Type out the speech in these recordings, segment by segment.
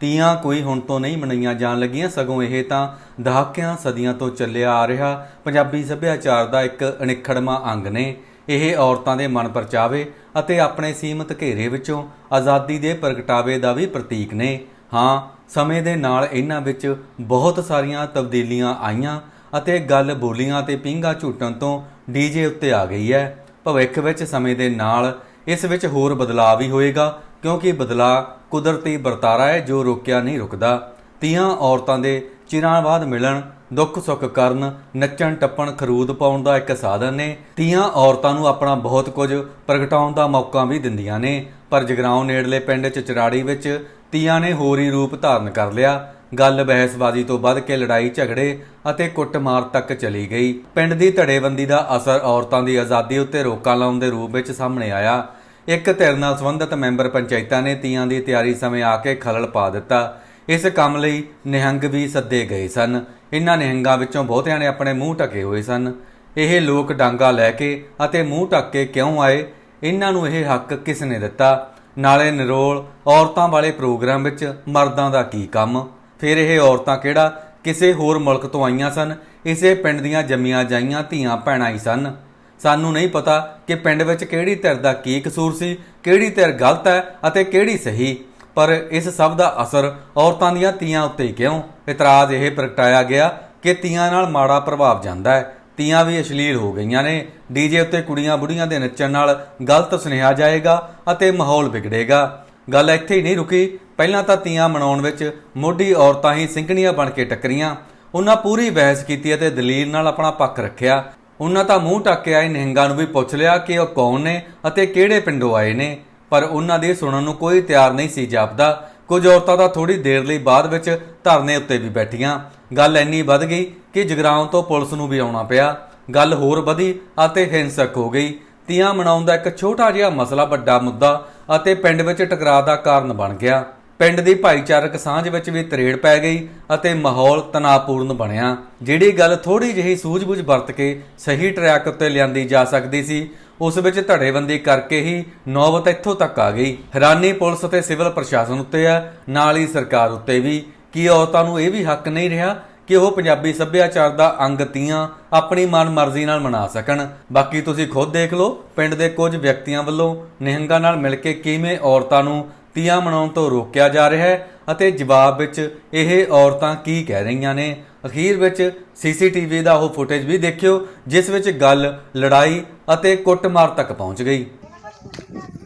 ਤੀਆਂ ਕੋਈ ਹੁਣ ਤੋਂ ਨਹੀਂ ਮਨਾਈਆਂ ਜਾਣ ਲੱਗੀਆਂ, ਸਗੋਂ ਇਹ ਤਾਂ ਦਹਾਕਿਆਂ ਸਦੀਆਂ ਤੋਂ ਚੱਲਿਆ ਆ ਰਿਹਾ। ਪੰਜਾਬੀ ਸੱਭਿਆਚਾਰ ਦਾ ਇੱਕ ਅਨਿਖੜਵਾਂ ਅੰਗ ਨੇ। ਇਹ ਔਰਤਾਂ ਦੇ ਮਨ ਪਰਚਾਵੇ ਅਤੇ ਆਪਣੇ ਸੀਮਤ ਘੇਰੇ ਵਿੱਚੋਂ ਆਜ਼ਾਦੀ ਦੇ ਪ੍ਰਗਟਾਵੇ ਦਾ ਵੀ ਪ੍ਰਤੀਕ ਨੇ। ਹਾਂ, ਸਮੇਂ ਦੇ ਨਾਲ ਇਹਨਾਂ ਵਿੱਚ ਬਹੁਤ ਸਾਰੀਆਂ ਤਬਦੀਲੀਆਂ ਆਈਆਂ ਅਤੇ ਗੱਲ ਬੋਲੀਆਂ ਤੇ ਪਿੰਗਾ ਝੂਟਣ ਤੋਂ ਡੀਜੇ ਉੱਤੇ ਆ ਗਈ ਹੈ। ਭਵਿੱਖ ਵਿੱਚ ਸਮੇਂ ਦੇ ਨਾਲ ਇਸ ਵਿੱਚ ਹੋਰ ਬਦਲਾਅ ਵੀ ਹੋਏਗਾ। ਕਿਉਂਕਿ ਬਦਲਾਅ ਕੁਦਰਤੀ ਵਰਤਾਰਾ ਹੈ, ਜੋ ਰੋਕਿਆ ਨਹੀਂ ਰੁਕਦਾ। ਤੀਆਂ ਔਰਤਾਂ ਦੇ ਚਿਰਾਂ ਬਾਅਦ ਮਿਲਣ, ਦੁੱਖ ਸੁੱਖ ਕਰਨ, ਨੱਚਣ, ਟੱਪਣ, ਖਰੂਦ ਪਾਉਣ ਦਾ ਇੱਕ ਸਾਧਨ ਨੇ। ਤੀਆਂ ਔਰਤਾਂ ਨੂੰ ਆਪਣਾ ਬਹੁਤ ਕੁਝ ਪ੍ਰਗਟਾਉਣ ਦਾ ਮੌਕਾ ਵੀ ਦਿੰਦੀਆਂ ਨੇ। ਪਰ ਜਗਰਾਉਂ ਨੇੜਲੇ ਪਿੰਡ ਚਚਰਾੜੀ ਵਿੱਚ ਤੀਆਂ ਨੇ ਹੋਰ ਹੀ ਰੂਪ ਧਾਰਨ ਕਰ ਲਿਆ। ਗੱਲ ਬਹਿਸਬਾਜ਼ੀ ਤੋਂ ਵੱਧ ਕੇ ਲੜਾਈ ਝਗੜੇ ਅਤੇ ਕੁੱਟਮਾਰ ਤੱਕ ਚਲੀ ਗਈ। ਪਿੰਡ ਦੀ ਧੜੇਬੰਦੀ ਦਾ ਅਸਰ ਔਰਤਾਂ ਦੀ ਆਜ਼ਾਦੀ ਉੱਤੇ ਰੋਕਾਂ ਲਾਉਣ ਦੇ ਰੂਪ ਵਿੱਚ ਸਾਹਮਣੇ ਆਇਆ। ਇੱਕ ਧਿਰ ਨਾਲ ਸੰਬੰਧਿਤ ਮੈਂਬਰ ਪੰਚਾਇਤਾਂ ਨੇ ਤੀਆਂ ਦੀ ਤਿਆਰੀ ਸਮੇਂ ਆ ਕੇ ਖਲਲ ਪਾ ਦਿੱਤਾ। ਇਸ ਕੰਮ ਲਈ ਨਿਹੰਗ ਵੀ ਸੱਦੇ ਗਏ ਸਨ। ਇਹਨਾਂ ਨਿਹੰਗਾਂ ਵਿੱਚੋਂ ਬਹੁਤਿਆਂ ਨੇ ਆਪਣੇ ਮੂੰਹ ਢਕੇ ਹੋਏ ਸਨ। ਇਹ ਲੋਕ ਡਾਂਗਾ ਲੈ ਕੇ ਅਤੇ ਮੂੰਹ ਢੱਕ ਕੇ ਕਿਉਂ ਆਏ? ਇਹਨਾਂ ਨੂੰ ਇਹ ਹੱਕ ਕਿਸ ਨੇ ਦਿੱਤਾ? ਨਾਲੇ ਨਿਰੋਲ ਔਰਤਾਂ ਵਾਲੇ ਪ੍ਰੋਗਰਾਮ ਵਿੱਚ ਮਰਦਾਂ ਦਾ ਕੀ ਕੰਮ? ਫਿਰ ਇਹ ਔਰਤਾਂ ਕਿਹੜਾ? ਕਿਸੇ ਹੋਰ ਮੁਲਕ ਤੋਂ ਆਈਆਂ ਸਨ। ਇਸੇ ਪਿੰਡ ਦੀਆਂ ਜੰਮੀਆਂ ਜਾਈਆਂ ਧੀਆਂ ਭੈਣਾਂ ਹੀ ਸਨ। ਸਾਨੂੰ ਨਹੀਂ ਪਤਾ ਕਿ ਪਿੰਡ ਵਿੱਚ ਕਿਹੜੀ ਧਿਰ ਦਾ ਕੀ ਕਸੂਰ ਸੀ, ਕਿਹੜੀ ਧਿਰ ਗਲਤ ਹੈ ਅਤੇ ਕਿਹੜੀ ਸਹੀ। ਪਰ ਇਸ ਸਭ ਦਾ ਅਸਰ ਔਰਤਾਂ ਦੀਆਂ ਤੀਆਂ ਉੱਤੇ ਕਿਉਂ? ਇਤਰਾਜ਼ ਇਹ ਪ੍ਰਗਟਾਇਆ ਗਿਆ ਕਿ ਤੀਆਂ ਨਾਲ ਮਾੜਾ ਪ੍ਰਭਾਵ ਜਾਂਦਾ ਹੈ। ਤੀਆਂ ਵੀ ਅਸ਼ਲੀਲ ਹੋ ਗਈਆਂ ਨੇ। ਡੀਜੇ ਉੱਤੇ ਕੁੜੀਆਂ ਬੁੜੀਆਂ ਦੇ ਨੱਚਣ ਨਾਲ ਗਲਤ ਸੁਨੇਹਾ ਜਾਏਗਾ ਅਤੇ ਮਾਹੌਲ ਵਿਗੜੇਗਾ। ਗੱਲ ਇੱਥੇ ਹੀ ਨਹੀਂ ਰੁਕੀ। ਪਹਿਲਾਂ ਤਾਂ ਤੀਆਂ ਮਨਾਉਣ ਵਿੱਚ ਮੋਢੀ ਔਰਤਾਂ ਹੀ ਸਿੰਘਣੀਆਂ ਬਣ ਕੇ ਟੱਕਰੀਆਂ। ਉਹਨਾਂ ਪੂਰੀ ਬਹਿਸ ਕੀਤੀ ਅਤੇ ਦਲੀਲ ਨਾਲ ਆਪਣਾ ਪੱਖ ਰੱਖਿਆ। ਉਹਨਾਂ ਤਾਂ ਮੂੰਹ ਟੱਕ ਕੇ ਆਏ ਨਿਹੰਗਾਂ ਨੂੰ ਵੀ ਪੁੱਛ ਲਿਆ ਕਿ ਉਹ ਕੌਣ ਨੇ ਅਤੇ ਕਿਹੜੇ ਪਿੰਡੋਂ ਆਏ ਨੇ, ਪਰ ਉਹਨਾਂ ਦੇ ਸੁਣਨ ਨੂੰ ਕੋਈ ਤਿਆਰ ਨਹੀਂ ਸੀ ਜਾਪਦਾ। ਕੁਝ ਔਰਤਾਂ ਤਾਂ ਥੋੜੀ ਦੇਰ ਲਈ ਬਾਅਦ ਵਿੱਚ ਧਰਨੇ ਉੱਤੇ ਵੀ ਬੈਠੀਆਂ। ਗੱਲ ਇੰਨੀ ਵੱਧ ਗਈ ਕਿ ਜਗਰਾਉਂ ਤੋਂ ਪੁਲਿਸ ਨੂੰ ਵੀ ਆਉਣਾ ਪਿਆ। ਗੱਲ ਹੋਰ ਵਧੀ ਅਤੇ ਹਿੰਸਕ ਹੋ ਗਈ। ਤੀਆਂ ਮਨਾਉਣ ਦਾ ਇੱਕ ਛੋਟਾ ਜਿਹਾ ਮਸਲਾ ਵੱਡਾ ਮੁੱਦਾ ਅਤੇ ਪਿੰਡ ਵਿੱਚ ਟਕਰਾਅ ਦਾ ਕਾਰਨ ਬਣ ਗਿਆ। ਪਿੰਡ ਦੀ ਭਾਈਚਾਰਕ ਸਾਂਝ ਵਿੱਚ ਵੀ ਤਰੇੜ ਪੈ ਗਈ ਅਤੇ ਮਾਹੌਲ ਤਣਾਅਪੂਰਨ ਬਣਿਆ, ਜਿਹੜੀ ਗੱਲ ਥੋੜੀ ਜਿਹੀ ਸੂਝ-ਬੂਝ ਵਰਤ ਕੇ ਸਹੀ ਟਰੈਕ ਉੱਤੇ ਲਿਆਂਦੀ ਜਾ ਸਕਦੀ ਸੀ, ਉਸ ਵਿੱਚ ਧੜੇਬੰਦੀ ਕਰਕੇ ਹੀ ਨੌਬਤ ਇੱਥੋਂ ਤੱਕ ਆ ਗਈ। ਹੈਰਾਨੀ ਪੁਲਿਸ ਅਤੇ ਸਿਵਲ ਪ੍ਰਸ਼ਾਸਨ ਉੱਤੇ ਹੈ ਨਾਲ ਹੀ ਸਰਕਾਰ ਉੱਤੇ ਵੀ। ਕੀ ਔਰਤਾਂ ਨੂੰ ਇਹ ਵੀ ਹੱਕ ਨਹੀਂ ਰਿਹਾ ਕਿ ਉਹ ਪੰਜਾਬੀ ਸੱਭਿਆਚਾਰ ਦਾ ਅੰਗ ਤੀਆਂ ਆਪਣੀ ਮਨਮਰਜ਼ੀ ਨਾਲ ਮਨਾ ਸਕਣ? ਬਾਕੀ ਤੁਸੀਂ ਖੁਦ ਦੇਖ ਲਓ, ਪਿੰਡ ਦੇ ਕੁਝ ਵਿਅਕਤੀਆਂ ਵੱਲੋਂ ਨਿਹੰਗਾਂ ਨਾਲ ਮਿਲ ਕੇ ਕਿਵੇਂ ਔਰਤਾਂ ਨੂੰ ਤੀਆਂ ਮਨਾਉਣ ਤੋਂ ਰੋਕਿਆ ਜਾ ਰਿਹਾ ਹੈ ਅਤੇ ਜਵਾਬ ਵਿੱਚ ਇਹ ਔਰਤਾਂ ਕੀ ਕਹਿ ਰਹੀਆਂ ਨੇ? ਅਖੀਰ ਵਿੱਚ ਸੀਸੀਟੀਵੀ ਦਾ ਉਹ ਫੁਟੇਜ ਵੀ ਦੇਖਿਓ, ਜਿਸ ਵਿੱਚ ਗੱਲ, ਲੜਾਈ ਅਤੇ ਕੁੱਟਮਾਰ ਤੱਕ ਪਹੁੰਚ ਗਈ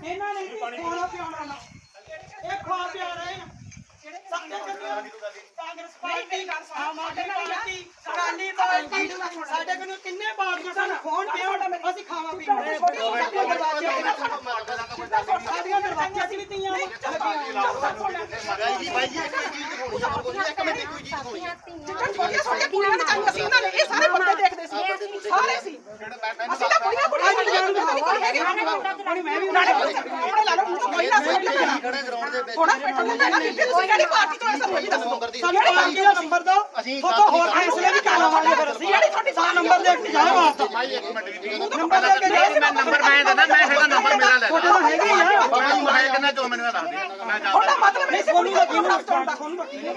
ਇਹਨਾਂ ਨੇ ਖਾਣਾ ਪਿਆਉਣਾ ਇਹ ਖਾ ਪਿਆ ਰਹੇ ਆ ਸਾਡੇ ਕੋਲ Congress party Aam Aadmi party Akali party ਸਾਡੇ ਕੋਲ ਕਿੰਨੇ ਪਾਰਟੀਆਂ ਸਾਨੂੰ ਖੋਣ ਪਿਆਉਣ ਅਸੀਂ ਖਾਵਾ ਪੀਣਾ ਸਾਡੀਆਂ ਦਰਵਾਜ਼ੇ ਅਸੀਂ ਨਹੀਂ ਤੀਆਂ ਛੋਟੀਆਂ ਛੋਟੀਆਂ ਕੁੜੀਆਂ ਨੇ ਚਾਹੀਆਂ ਸੀ ਇਹਨਾਂ ਨੇ ਇਹ ਸਾਰੇ ਬੰਦੇ ਦੇਖਦੇ ਸੀ ਸਾਰੇ ਸੀ ਅਸੀਂ ਤਾਂ ਕੁੜੀਆਂ ਕੁੜੀਆਂ ਨਹੀਂ ਕੋਈ ਹੈਗੇ ਹੁਣ ਮੈਂ ਵੀ ਨਾਲੇ ਕੱਪੜੇ ਲਾ ਲਓ ਹੁਣ ਤਾਂ ਮਹੀਨਾ ਸੋਚ ਲਿਆ ਥੋੜਾ ਪੈਟਰੋਲ ਲੈਣਾ ਫਿਰ ਤੁਸੀਂ ਕਿਹੜੀ ਪਾਰਟੀ ਤੋਂ ਐਸਾ ਹੋਈ ਦੱਸੋ ਸਾਨੂੰ ਪਾਰਟੀ ਦਾ ਨੰਬਰ ਦਿਓ ਫੋਟੋ ਹੋਰ ਫੈਸਲੇ ਵੀ ਕਰ ਲਵਾਂਗੇ ਫਿਰ ਅਸੀਂ ਜਿਹੜੀ ਤੁਹਾਡੀ ਸਾਡਾ ਨੰਬਰ ਦੇ ਕੇ ਜਾਏ ਵਾਸਤਾ ਨੰਬਰ ਦੇ ਕੇ ਜਾਏ ਮੈਂ ਨੰਬਰ ਮੈਂ ਦਿੰਦਾ ਮੈਂ ਹੈਗਾ ਨੰਬਰ ਮੇਰਾ ਲੈ ਫੋਟੋ ਤਾਂ ਹੈਗੀ ਆ। ਬੜਾ ਮੈਂ ਕਿੰਨਾ ਚੋ ਮੈਨੂੰ ਦੱਸ ਦੇ ਮੈਂ ਤੁਹਾਡਾ ਜਾਂਦਾ ਮਤਲਬ ਨਹੀਂ ਸੀ ਸੋਨੂੰ ਦਾ ਕਿਉਂ ਨਾ ਸੋਨੂੰ ਦਾ ਕਿਹੜੇ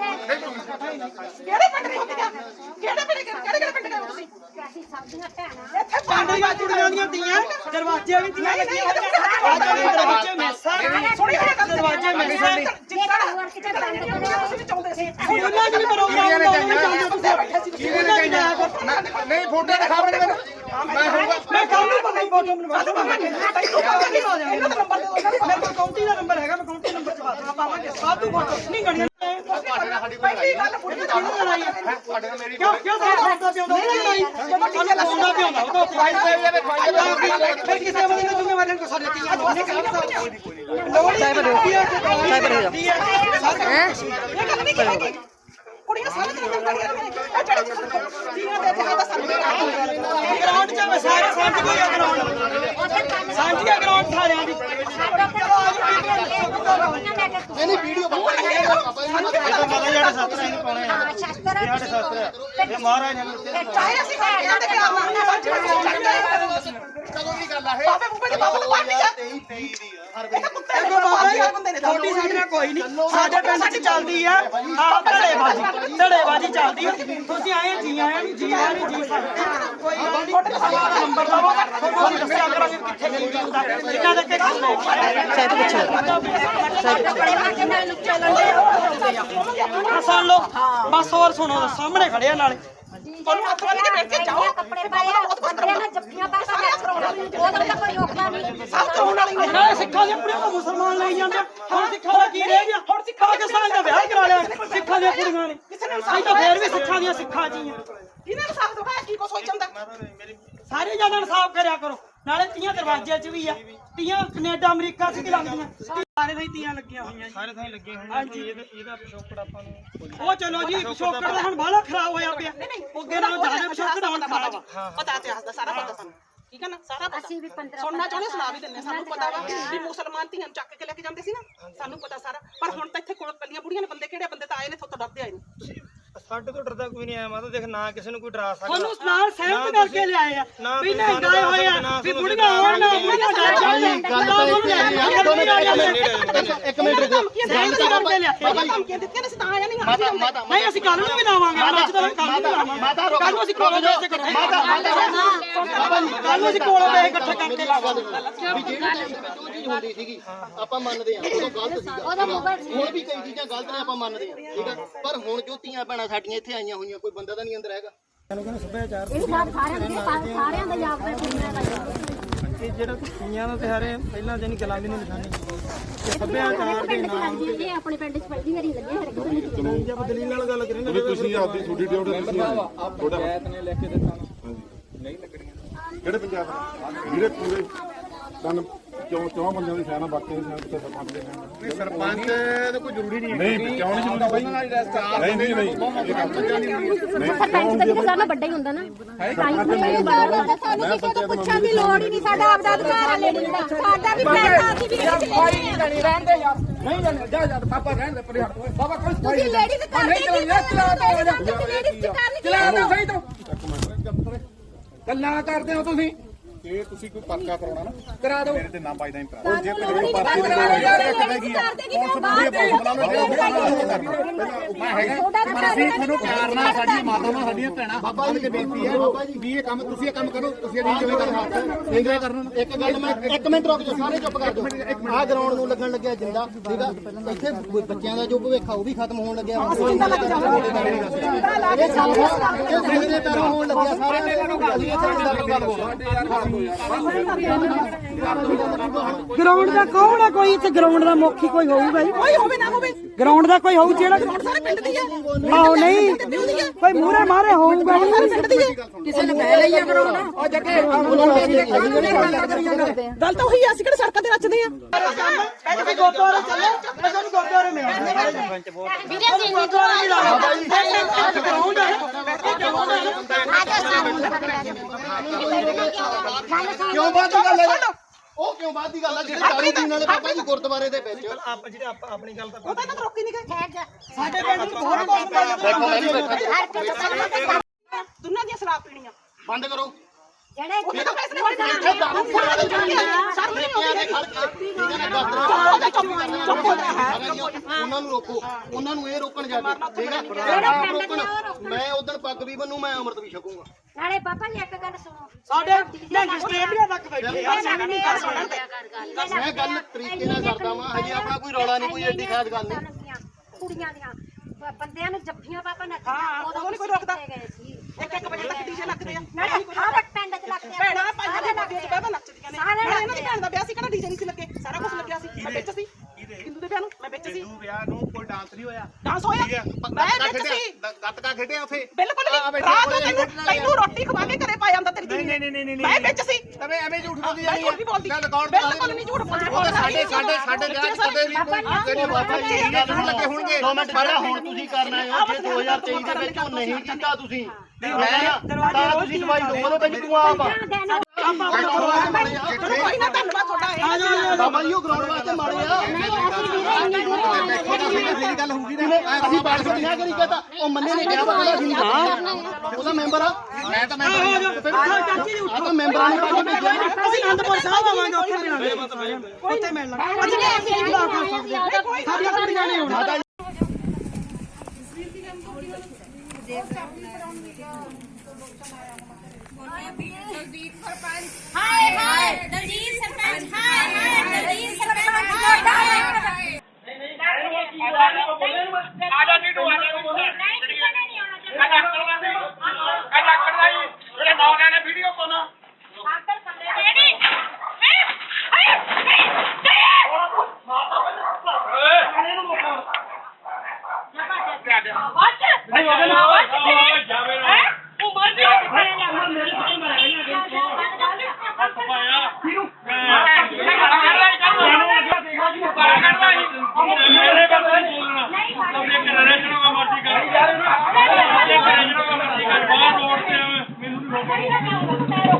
ਪਿੰਡ ਦੇ ਹੁੰਦੇ ਆ ਕਿਹੜੇ ਪਿੰਡ ਕਿਹੜੇ ਕਿਹੜੇ ਪਿੰਡ ਗਏ ਹੋ ਤੁਸੀਂ ਇੱਥੇ ਪਾਂਡੇ ਦਾ ਕੁੜੀਆਂ ਦੀਆਂ ਤੀਆਂ ਦਰਵਾਜ਼ੇ ਵੀ ਲੱਗੀਆਂ ਹੋਈਆਂ ਦਰਵਾਜ਼ੇ ਮੈਸਾਂ ਸੁਣੀ ਹੋਈ ਦਰਵਾਜ਼ੇ ਮੈਸਾਂ ਜਿੱਦਾਂ ਤੁਸੀਂ ਵੀ ਚਾਹੁੰਦੇ ਸੀ ਉਹਨਾਂ ਦੇ ਪ੍ਰੋਗਰਾਮ? ਚਾਹੁੰਦੇ ਤੁਸੀਂ ਬੈਠੇ ਸੀ ਉਹਨਾਂ ਦੀ ਕਰੋ। ਨਹੀਂ ਫੋਟੋ ਦਿਖਾ ਮੈਨੂੰ ਮੈਂ ਮੈਂ ਕੱਲ ਨੂੰ ਪਤਾ ਫੋਟੋ ਬਣਵਾ ਦਵਾਂਗਾ ਇਹਨਾਂ ਦਾ ਨੰਬਰ ਦੇ ਮੇਰੇ ਕੋਲ ਕਾਉਂਟੀ ਦਾ ਨੰਬਰ ਹੈਗਾ ਮੈਂ ਕਾਉਂਟੀ ਨੰਬਰ ਚਵਾ ਦਵਾਂ ਪਾਵਾਂਗੇ ਸਾਧੂ ਫੋਟੋ ਨਹੀਂ ਗਣੀਆਂ ਪਹਿਲੀ ਗੱਲ ਕੁੜੀ ਨੂੰ ਕਿਹਨੂੰ ਲੜਾਈ ਹੈ। ਤੁਹਾਡੇ ਨਾਲ ਮੇਰੀ ਕਿਉਂ? ਕਿਉਂ ਸਾਡਾ ਫੋਟੋ ਪਿਆਉਂਦਾ ਨਹੀਂ। ਲੜਾਈ ਜਦੋਂ ਟੀਚਰ ਲਾਉਂਦਾ ਪਿਆਉਂਦਾ ਉਹ ਤਾਂ ਫਾਈਲ ਪੈ ਜਾਵੇ ਫਾਈਲ ਫਿਰ ਕਿਸੇ ਬੰਦੇ ਨੇ ਜ਼ਿੰਮੇਵਾਰੀ ਕੋ ਸਾਡੇ ਤੀਆਂ ਲੋੜੀ ਸਾਈਬਰ ਹੋ ਸਾਈਬਰ ਹੋ ਇਹ ਗੱਲ ਨਹੀਂ। ਕਹੇਗੀ ਕੁੜੀਆਂ ਸਾਰੇ ਦਿਨ ਲੜਦੀਆਂ ਨੇ। ਇਹ ਜਿਹੜੇ ਜੀਆਂ ਦੇ ਜਹਾਂ ਦਾ ਸਾਨੂੰ ਗਰਾਊਂਡ ਚ ਮੈਂ ਸਾਰੇ ਸਾਂਝ ਗਏ ਗਰਾਊਂਡ ਸਾਂਝੀਆ ਗਰਾਊਂਡ ਸਾਰਿਆਂ ਦੀ ਨਹੀਂ ਨਹੀਂ ਵੀਡੀਓ ਬਾਬਾ ਇਹ ਤਾਂ ਸੱਤ ਨਹੀਂ ਪਾਉਣੇ ਆ ਜਿਹੜੇ ਸੱਤ ਇਹ ਮਹਾਰਾਜ ਨੇ ਚਾਹੇ ਅਸੀਂ ਇਹਨਾਂ ਦੇ ਪਿਆਰ ਨਾਲ ਕਦੋਂ ਦੀ ਗੱਲ ਆ ਇਹ? ਬਾਬੇ ਬੁੱਬੇ ਦੇ ਬਾਬੂ ਨੂੰ ਪਾਣੀ ਆ 23 23 ਦੀ। ਆ ਦੇਖੋ ਬਾਬਾ ਜੀ ਥੋੜੀ ਸਾਡੇ ਨਾਲ ਕੋਈ ਨਹੀਂ। ਸਾਡੇ ਪਿੰਡ 'ਚ ਚੱਲਦੀ ਆ। ਆ ਧੜੇਬਾਜੀ ਧੜੇਬਾਜੀ ਚੱਲਦੀ ਆ। ਤੁਸੀਂ ਆਏ ਜੀ ਆਏ ਨਹੀਂ ਜੀ ਆਏ ਨਹੀਂ ਜੀ ਸਕਦੇ ਕੋਈ ਗੱਲ ਨਹੀਂ। ਤੁਹਾਡੇ ਸਾਡਾ ਨੰਬਰ ਲਵੋ ਤੁਹਾਨੂੰ ਅਸੀਂ ਦੱਸਿਆ ਕਰਾਂਗੇ ਕਿੱਥੇ ਗਈ ਹੁੰਦਾ। ਜਿੰਨਾ ਦੇ ਕੇ ਕੰਮ ਆ ਸੁਣ ਲਓ। ਬਸ ਹੋਰ ਸੁਣੋ ਸਾਹਮਣੇ ਖੜੇ ਆ ਨਾਲੇ। ਤੁਹਾਨੂੰ ਹੱਥ ਬੰਨ ਕੇ ਬੈਠ ਕੇ ਜਾਓ। ਕੱਪੜੇ ਪਾਏ ਆ ਕੱਪੜਿਆਂ ਨਾਲ ਜੱਫੀਆਂ ਪਾ ਕੇ ਉਹਦਾ ਤਾਂ ਕੋਈ ਰੋਕਦਾ ਨਹੀਂ ਸਭ ਕਰਾਉਣ ਵਾਲੀ ਨੇ ਨਾਲੇ ਸਿੱਖਾਂ ਦੀਆਂ ਕੁੜੀਆਂ ਨੂੰ ਮੁਸਲਮਾਨ ਲਈ ਜਾਂਦੇ ਆ। ਹੁਣ ਸਿੱਖਾਂ ਦਾ ਕੀ ਰਹਿ ਗਿਆ? ਹੁਣ ਸਿੱਖਾਂ ਪਾਕਿਸਤਾਨ ਦਾ ਵਿਆਹ ਕਰਾ ਲਿਆ। ਸਿੱਖਾਂ ਦੀਆਂ ਕੁੜੀਆਂ ਨੇ। ਅਸੀਂ ਤਾਂ ਫੇਰ ਵੀ ਸਿੱਖਾਂ ਦੀਆਂ ਸਿੱਖਾਂ ਜੀ ਆ ਇਹਨਾਂ ਨੂੰ ਸਾਥ ਦਿਖਾਇਆ ਕੀ ਕੋ ਸੋਚ ਜਾਂਦਾ ਸਾਰੇ ਜਨਾਂ ਇਨਸਾਫ ਕਰਿਆ ਕਰੋ। ਨਾਲੇ ਤੀਆਂ ਦਰਵਾਜ਼ੇ 'ਚ ਵੀ ਆ। ਤੀਆਂ ਕੈਨੇਡਾ ਅਮਰੀਕਾ 'ਚ ਵੀ ਲੱਗਦੀਆਂ। ਸਾਰੇ ਥਾਂ ਤੀਆਂ ਲੱਗੀਆਂ ਹੋਈਆਂ ਸਾਰੇ ਥਾਂ ਲੱਗੀਆਂ ਹੋਈਆਂ ਹਾਂਜੀ। ਇਹਦਾ ਪਿਛੋਕੜ ਆਪਾਂ ਨੂੰ ਉਹ ਚਲੋ ਜੀ ਪਿਛੋਕੜ ਤਾਂ ਹੁਣ ਬਾਹਲਾ ਖਰਾਬ ਹੋਇਆ ਪਿਆ। ਅੱਗੇ ਨਾਲੋਂ ਜ਼ਿਆਦਾ ਪਿਛੋਕੜ ਹੁਣ ਖਰਾਬ ਆ। ਪਤਾ ਇਤਿਹਾਸ ਦਾ ਸਾਰਾ ਪਤਾ ਸਾਨੂੰ। ਠੀਕ ਹੈ ਨਾ? ਸਾਰਾ ਪਤਾ। ਅਸੀਂ ਵੀ 15 ਸੁਣਨਾ ਚਾਹੁੰਦੇ ਸੁਣਾ ਵੀ ਦਿੰਦੇ ਹਾਂ। ਸਾਨੂੰ ਪਤਾ ਵਾ ਵੀ ਮੁਸਲਮਾਨ ਧੀਆਂ ਨੂੰ ਚੱਕ ਕੇ ਲੈ ਕੇ ਜਾਂਦੇ ਸੀ ਨਾ। ਸਾਨੂੰ ਪਤਾ ਸਾਰਾ। ਪਰ ਹੁਣ ਤਾਂ ਇੱਥੇ ਕੋਲ ਕੱਲੀਆਂ ਬੁੜੀਆਂ ਨੇ ਬੰਦੇ ਕਿਹੜੇ ਬੰਦੇ ਤਾਂ ਆਏ ਨੇ ਥੋਤੋਂ ਡਰਦੇ ਆਏ ਨੇ। ਸਾਡੇ ਤੋਂ ਡਰਦਾ ਕੋਈ ਨਹੀਂ ਆਇਆ ਮਾਤਾ ਦੇਖ ਨਾ ਕਿਸੇ ਨੂੰ ਕੋਈ ਡਰਾ ਸਕਦਾ। ਤੁਹਾਨੂੰ ਨਾਲ ਸਹਿਮਤ ਕਰਕੇ ਲਿਆਏ ਆ ਨਾ ਵੀ ਨਹੀਂ ਗਏ ਹੋਏ ਆ ਨਾ ਵੀ ਬੁੜੀਆਂ ਆਉਣ ਨਾ ਬੁੜੀਆਂ ਡਰ ਜਾਣ ਗੱਲ ਤਾਂ ਆ। ਆਹ ਦੋਵੇਂ ਇੱਕ ਮਿੰਟ ਰੁਕੋ। ਗੱਲ ਤਾਂ ਕਰਕੇ ਲਿਆਏ ਆ। ਧਮਕੀਆਂ ਦਿੱਤੀਆਂ ਨੇ ਅਸੀਂ ਤਾਂ ਆਏ ਨਹੀਂ ਮਾਤਾ ਮਾਤਾ ਨਹੀਂ। ਅਸੀਂ ਕੱਲ ਨੂੰ ਵੀ ਲਾਵਾਂਗੇ ਅੱਜ ਤਾਂ ਕੱਲ ਨੂੰ ਮਾਤਾ ਰੁਕੋ। ਕੱਲ ਨੂੰ ਅਸੀਂ ਕੋਲੋਂ ਪੈਸੇ ਇਕੱਠੇ ਕੱਲ ਨੂੰ ਅਸੀਂ ਕੋਲੋਂ ਪੈਸੇ ਇਕੱਠੇ ਕਰਕੇ ਲਾਵਾਂਗੇ। ਵੀ ਜਿਹੜੀ ਜੋ ਚੀਜ਼ ਹੁੰਦੀ ਸੀਗੀ ਆਪਾਂ ਮੰਨਦੇ ਹਾਂ ਉਦੋਂ ਗਲਤ ਸੀਗਾ। ਹੁਣ ਵੀ ਕਈ ਚੀਜ਼ਾਂ ਗਲਤ ਨੇ ਆਪਾਂ ਮੰਨਦੇ ਹਾਂ ਠੀਕ ਹੈ ਪਰ ਹੁਣ ਜੋ ਧੀਆਂ ਭੈਣਾਂ ਸਾਡੀਆਂ ਇੱਥੇ ਆਈਆਂ ਹੋਈਆਂ ਕੋਈ ਬੰਦਾ ਤਾਂ ਨਹੀਂ ਅੰਦਰ ਹੈਗਾ। ਇਹ ਸਾਥ ਸਾਰਿਆਂ ਦੇ ਸਾਰਿਆਂ ਦਾ ਯਾਦ ਹੈ ਕੁੜੀਆਂ ਦਾ ਇਹ ਜਿਹੜਾ ਤੀਆਂ ਦਾ ਤਿਉਹਾਰ ਹੈ ਪਹਿਲਾਂ ਜਨੀ ਗੁਲਾਮੀ ਨਹੀਂ ਨਿਸ਼ਾਨੀ ਇਹ ਸੱਭਿਆਚਾਰ ਦੇ ਨਾਮ ਇਹ ਆਪਣੇ ਪਿੰਡ 'ਚ ਪਹਿਲੀ ਵਾਰੀ ਲੱਗੇ ਹਰ ਕਿਸੇ ਨੂੰ ਜੇ ਆਪਾਂ ਦਲੀਲ ਨਾਲ ਗੱਲ ਕਰੀਏ ਨਾ ਤੁਸੀਂ ਆਪਦੀ ਛੋਟੀ ਡਿਊਟੀ ਤੁਸੀਂ ਤੁਹਾਡਾ ਪੰਚਾਇਤ ਨੇ ਲੈ ਕੇ ਦਿੱਤਾ ਨਹੀਂ ਲੱਗਣੀਆਂ। ਕਿਹੜੇ ਨੇ? ਜਿਹੜੇ ਪੂਰੇ। ਤਨ ਚੌਂ ਚੌਂ ਬੰਦਿਆਂ ਦੀ ਸੈਨਾ ਬਾਕੀ ਸੈਨਾ ਤੇ ਸਰਪੰਚ ਦੇ ਸੈਨਾ ਸਰਪੰਚ ਤਾਂ ਕੋਈ ਜ਼ਰੂਰੀ ਨਹੀਂ ਨਹੀਂ ਕਿਉਂ ਨਹੀਂ ਜ਼ਰੂਰੀ ਬਾਈ ਨਹੀਂ ਨਹੀਂ ਨਹੀਂ ਇਹ ਕੰਮ ਸਰਪੰਚ ਦਾ ਵੀ ਸਾਡਾ ਵੱਡਾ ਹੀ ਹੁੰਦਾ ਨਾ ਸਾਈਂ ਬਾਹਰ ਦਾ ਸਾਨੂੰ ਕਿਸੇ ਤੋਂ ਪੁੱਛਣ ਦੀ ਲੋੜ ਹੀ ਨਹੀਂ ਸਾਡਾ ਆਪਦਾ ਅਧਿਕਾਰ ਆ ਲੇਡੀ ਦਾ ਸਾਡਾ ਵੀ ਪੈਸਾ ਅਸੀਂ ਵੀ ਨਹੀਂ ਰਹਿੰਦੇ ਯਾਰ ਨਹੀਂ ਜਾਣੇ ਜਾ ਜਾ ਪਾਪਾ ਰਹਿਣ ਦੇ ਪਰੇ ਹਟ ਬਾਬਾ ਕੋਈ ਤੁਸੀਂ ਲੇਡੀ ਦੇ ਕਰਦੇ ਕੀ ਕਰਦੇ ਲੇਡੀ ਦੇ ਕਰਨੀ ਚਲਾ ਦੋ ਸਹੀ ਤੋਂ ਗੱਲਾਂ ਕਰਦੇ ਹੋ ਤੁਸੀਂ ਇਹ ਤੁਸੀਂ ਕੋਈ ਪਰਚਾ ਕਰਾਉਣਾ ਨਾ ਕਰਾ ਦਿਓ। ਮੇਰੇ ਤੇ ਨਾਮ ਪਾਈ ਦਾ ਕਰਾ ਜੇ ਕੋਈ ਹੀ ਨਾਲ ਕਰਦੇ ਕੀ ਕਰਦੇ ਕੀ ਬਾਹਰ ਮੈਂ ਹੈਗਾ। ਪਰ ਅਸੀਂ ਤੁਹਾਨੂੰ ਪਿਆਰ ਨਾਲ ਸਾਡੀਆਂ ਮਾਤਾਵਾਂ ਸਾਡੀਆਂ ਭੈਣਾਂ ਹੱਥ ਬੰਨ ਕੇ ਬੇਨਤੀ ਹੈ ਬਾਬਾ ਜੀ। ਵੀ ਇਹ ਕੰਮ ਤੁਸੀਂ ਇਹ ਕੰਮ ਕਰੋ ਤੁਸੀਂ ਨਹੀਂ ਜਿਵੇਂ ਕਰਨਾ। ਇੰਗਰੇ ਕਰਨਾ। ਇੱਕ ਗੱਲ ਮੈਂ ਇੱਕ ਮਿੰਟ ਰੁਕ ਜਾਓ ਸਾਰੇ ਚੁੱਪ ਕਰ ਜਾਓ। ਆਹ ਗਰਾਊਂਡ ਨੂੰ ਲੱਗਣ ਲੱਗਿਆ ਜਿੰਦਾ ਠੀਕ ਆ? ਇੱਥੇ ਬੱਚਿਆਂ ਦਾ ਜੋ ਭਵਿੱਖ ਆ ਉਹ ਵੀ ਖਤਮ ਹੋਣ ਲੱਗਿਆ ਇਹ ਸਭ ਇਹ ਸਿਰ ਦੇ ਪੈਰੋਂ ਹੋਣ ਲੱਗਿਆ ਸਾਰਿਆਂ ਦੇ ਅਸੀਂ ਇੱਥੇ ਜਿੰਦਾ ਲੱਗਾ ਗਰਾਊਂਡ ਦਾ ਕੌਣ ਹੈ ਕੋਈ? ਇੱਥੇ ਗਰਾਊਂਡ ਦਾ ਮੁਖੀ ਕੋਈ ਹੋਊਗਾ ਜੀ। ਕੋਈ ਹੋਵੇ ਨਾ ਹੋਵੇ। ਗਰਾਊਂਡ ਦਾ ਕੋਈ ਹੋਊ ਜਿਹੜਾ ਸਾਰੇ ਪਿੰਡ ਦੀ ਹੈ। ਆਹੋ ਨਹੀਂ। ਕੋਈ ਮੂਰੇ ਮਾਰੇ ਹੋਊਗਾ ਜੀ। ਪਿੰਡ ਦੀ ਹੈ। ਕਿਸੇ ਨੇ ਬਹਿ ਲਈ ਆ ਕਰਾਉਣਾ ਉਹ ਜੱਗੇ ਗੱਲ ਤਾਂ ਉਹੀ ਆ ਅਸੀਂ ਕਿਹੜੇ ਸੜਕਾਂ ਤੇ ਨੱਚਦੇ ਆ। ਅਸੀਂ ਗੁਰਦੁਆਰੇ ਚੱਲੇ। ਅਸੀਂ ਗੁਰਦੁਆਰੇ ਮਿਲਾਂਗੇ ਵੀਰੇ ਜੀ ਵੀ ਗਰਾਊਂਡ ਹੈ ਇਹ ਗਰਾਊਂਡ ਹੈ ਕਿਉਂ ਬਾਤ ਦੀ ਗੱਲ ਹੈ? ਉਹ ਕਿਉਂ ਬਾਤ ਦੀ ਗੱਲ ਹੈ? ਜਿਹੜੇ ਦਾਰੂ ਪੀਣ ਵਾਲੇ ਬਾਬਾ ਜੀ ਗੁਰਦੁਆਰੇ ਦੇ ਵਿੱਚ। ਆਪ ਜਿਹੜੇ ਆਪ ਆਪਣੀ ਗੱਲ ਤਾਂ ਉਹ ਤਾਂ ਇਹਨਾਂ ਤੋਂ ਰੋਕੀ ਨਹੀਂ ਗਏ। ਸਾਡੇ ਪਿੰਡ ਵਿੱਚ ਬਹੁਤ ਕੌਮ ਦੁਨੀਆ ਦੀਆਂ ਸ਼ਰਾਬ ਪੀਣੀਆਂ। ਬੰਦ ਕਰੋ। ਜਿਹੜੇ ਉਹਦੇ ਤਾਂ ਫੈਸਲੇ ਹੋਣ ਇੱਥੇ ਦਾਰੂ ਪੀਣ ਵਾਲੇ ਸ਼ਰਮ ਨਹੀਂ ਠੇਕਿਆਂ ਤੇ ਖੜ ਕੇ ਹੈ ਨਾ ਚੁੱਪ ਹੋ ਜਾ ਉਹਨਾਂ ਨੂੰ ਰੋਕੋ ਉਹਨਾਂ ਨੂੰ ਇਹ ਰੋਕਣ ਜਾ ਕੇ ਠੀਕ ਹੈ ਆਪ ਰੋਕਣ ਮੈਂ ਉਦੋਂ ਪੱਗ ਵੀ ਬੰਨੂ ਮੈਂ ਅੰਮ੍ਰਿਤ ਵੀ ਛਕੂੰਗਾ। ਨਾਲੇ ਪਾਪਾ ਜੀ ਇੱਕ ਗੱਲ ਸੁਣੋ। ਸਾਡੇ ਲੰਗ ਆਸਟ੍ਰੇਲੀਆ ਤੱਕ ਬੈਠੇ ਆ। ਸਾਡੇ ਨਹੀਂ ਕਰ ਸਕਦੇ। ਮੈਂ ਗੱਲ ਤਰੀਕੇ ਨਾਲ ਕਰਦਾ ਵਾਂ। ਹਜੇ ਆਪਣਾ ਕੋਈ ਰੌਲਾ ਨਹੀਂ ਕੋਈ ਐਡੀ ਖਾਸ ਗੱਲ ਨਹੀਂ। ਕੁੜੀਆਂ ਦੀਆਂ। ਬੰਦਿਆਂ ਨੂੰ ਜੱਫੀਆਂ ਪਾਪਾ ਨੱਚਦੇ ਹਾਂ, ਉਦੋਂ ਨੀ ਕੋਈ ਰੋਕਦਾ। ਇੱਕ ਇੱਕ ਵਜੇ ਤੱਕ ਡੀਜੇ ਲੱਗਦੇ ਆ। ਨਾਲੇ ਹਰ ਪਿੰਡ 'ਚ ਲੱਗਦੇ ਆ ਭੈਣਾਂ ਭਾਈਆਂ ਦੇ ਨਾਮ ਵਿੱਚ ਬਹਿ ਨੱਚਦੀਆਂ ਨੇ। ਸਾਰੇ ਨਾਲੇ ਇਹਨਾਂ ਦੀ ਭੈਣ ਦਾ ਵਿਆਹ ਸੀ ਕਿਹੜਾ ਡੀਜੇ ਨਹੀਂ ਸੀ ਲੱਗੇ। ਸਾਰਾ ਕੁਝ ਲੱਗਿਆ ਸੀ। ਮੈਂ ਵਿੱਚ ਸੀ। ਹਿੰਦੂ ਦੇ ਵਿਆਹ ਨੂੰ ਮੈਂ ਵਿੱਚ ਸੀ। ਵਿਆਹ ਨੂੰ ਕੋਈ ਡਾਂਸ ਨਹੀਂ ਹੋਇਆ। ਡਾਂਸ ਹੋਇਆ? ਮੈਂ ਵਿੱਚ ਸੀ। ਗੱਤਕਾ ਖੇਡਿਆ ਉੱਥੇ? ਬਿਲਕੁਲ ਨਹੀਂ ਰਾਤ ਨੂੰ ਤੈਨੂੰ ਤੈਨੂੰ ਰੋਟੀ ਖਵਾ ਕੇ ਘਰੇ ਪਾ ਜਾਂਦਾ ਜੀ ਨਹੀਂ, ਨਹੀਂ, ਨਹੀਂ, ਮੈਂ ਵਿੱਚ ਸੀ। ਤਵੇਂ ਐਵੇਂ ਝੂਠ ਬੋਲਦੀ ਮੈਂ ਝੂਠ ਨਹੀਂ ਬੋਲਦੀ। ਮੈਂ ਰਿਕਾਰਡ ਬਿਲਕੁਲ ਨਹੀਂ ਝੂਠ ਬੋਲਦੀ। ਸਾਡੇ ਸਾਡੇ ਸਾਡੇ ਵਿਆਹ 'ਚ ਕਦੇ ਵੀ ਕੋਈ ਤੇਰੇ ਬਾਬਾ ਜੀ ਇਹ ਗੱਲ ਲੱਗੇ ਹੋਣਗੇ? ਦੋ ਮਿੰਟ ਪਹਿਲਾਂ ਹੁਣ ਤੁਸੀਂ ਕਰਨਾ ਹੈ ਜੇ 2023 ਦੇ ਵਿੱਚ ਉਹ ਨਹੀਂ ਕੀਤਾ ਤੁਸੀਂ ਮੈਂ ਤਾਂ ਤੁਸੀਂ ਦਵਾਈ ਦੋ ਉਹਦੇ ਵਿੱਚ ਤੂੰ ਆਪ ਆ ਚਲੋ ਕੋਈ ਨਾ ਧੰਨਵਾਦ ਤੁਹਾਡਾ ਇਹ ਬਾਬਾ ਜੀ ਉਹ ਗਰਾਊਂਡ ਵਾਸਤੇ ਮਾੜੇ ਆ। ਮੇਰੀ ਗੱਲ ਹੋਊਗੀ ਨਾ। ਅਸੀਂ ਕੇ ਨਹੀਂ ਕਰੀ ਕਹਤਾ ਉਹ ਮੰਨੇ ਨੇ ਕਿਹਾ ਵਾ ਅਸੀਂ ਨਹੀਂ ਕਰਨਾ। ਉਹਦਾ ਮੈਂਬਰ ਆ। ਮੈਂ ਤਾਂ ਮੈਂਬਰ ਆ ਤਾਂ ਮੈਂਬਰਾਂ ਨੇ ਪਾ ਕੇ ਭੇਜਿਆ ਅਸੀਂ ਅਨੰਦਪੁਰ ਸਾਹਿਬ ਆਵਾਂਗੇ ਉੱਥੇ ਮਿਲਾਂਗੇ। ਉੱਥੇ ਮਿਲ ਲਾਂਗੇ। ਅਸੀਂ ਨਹੀਂ ਅਸੀਂ ਨਹੀਂ ਬੁਲਾ ਕਰ ਸਕਦੇ ਸਾਡੀਆਂ ਕੁੜੀਆਂ ਨੇ ਹੋਣਾ। ਹਾਏ ਹਾਏ ਦਲਜੀਤ ありがとうござい。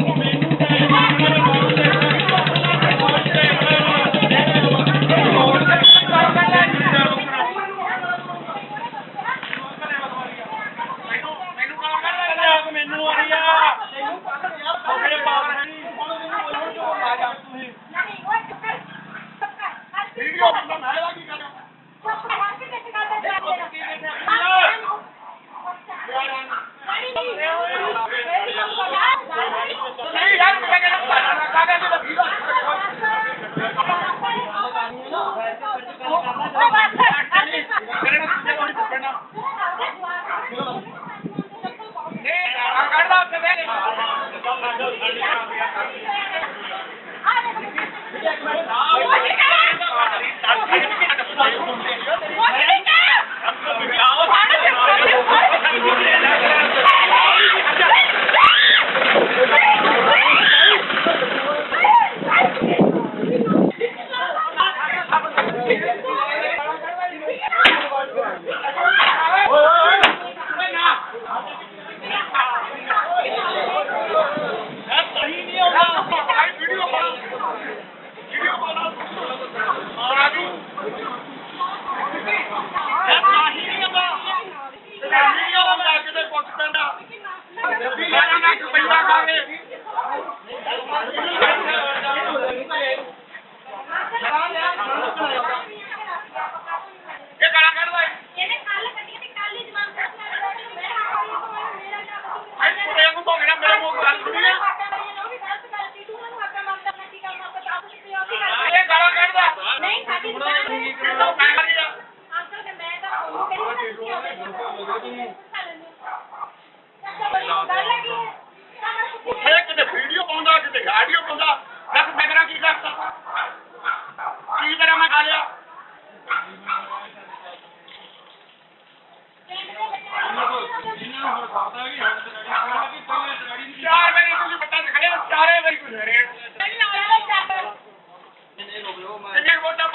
ਪਾਉਂਦਾ ਕਿਤੇ ਆਡੀਓ ਪਾਉਂਦਾ ਦੱਸ ਮੈਂ ਕਰਾਂ ਕੀ ਕਰਤਾ ਕੀ ਕਰਾਂ ਮੈਂ ਖਾਲਿਆ ਚਾਰ ਵਾਰੀ ਤੁਸੀਂ ਬੱਟਾ ਦਿਖਾਇਆ ਚਾਰੇ ਵਾਰੀ ਕੁਝ ਰੇਟ ਕਿੰਨੇ ਵੋਟਾਂ